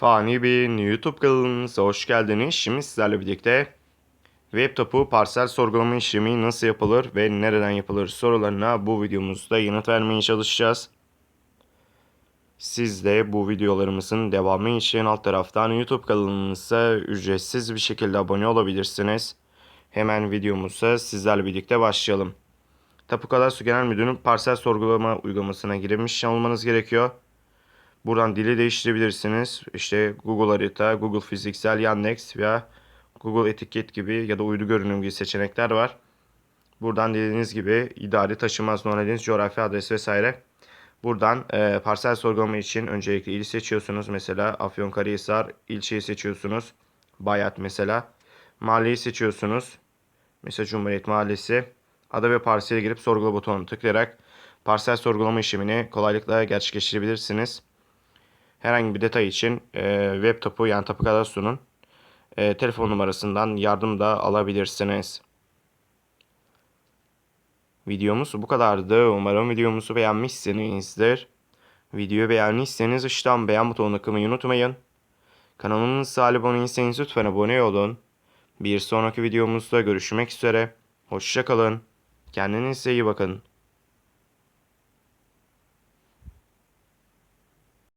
Fani Bey'in YouTube kanalımıza hoş geldiniz. Şimdi sizlerle birlikte web tapu parsel sorgulama işlemi nasıl yapılır ve nereden yapılır sorularına bu videomuzda yanıt vermeye çalışacağız. Siz de bu videolarımızın devamı için alt taraftan YouTube kanalımıza ücretsiz bir şekilde abone olabilirsiniz. Hemen videomuza sizlerle birlikte başlayalım. Tapu Kadastro Genel Müdürü'nün parsel sorgulama uygulamasına girmiş olmanız gerekiyor. Buradan dili değiştirebilirsiniz. İşte Google Harita, Google Fiziksel, Yandex veya Google Etiket gibi ya da uydu görünüm gibi seçenekler var. Buradan dediğiniz gibi idari taşınmaz numaraliniz, coğrafi adres vesaire. Buradan e, parsel sorgulama için öncelikle ili seçiyorsunuz. Mesela Afyonkarahisar ilçeyi seçiyorsunuz. Bayat mesela. Mahalleyi seçiyorsunuz. Mesela Cumhuriyet Mahallesi. Ada ve parsele girip sorgula butonuna tıklayarak parsel sorgulama işlemini kolaylıkla gerçekleştirebilirsiniz. Herhangi bir detay için e, web tapu yani tapu kadastro'nun e, telefon numarasından yardım da alabilirsiniz. Videomuz bu kadardı. Umarım videomuzu beğenmişsinizdir. Videoyu beğendiyseniz aşağıdan beğen butonuna kılmayı unutmayın. Kanalımıza abone değilseniz lütfen abone olun. Bir sonraki videomuzda görüşmek üzere. Hoşçakalın. Kendinize iyi bakın.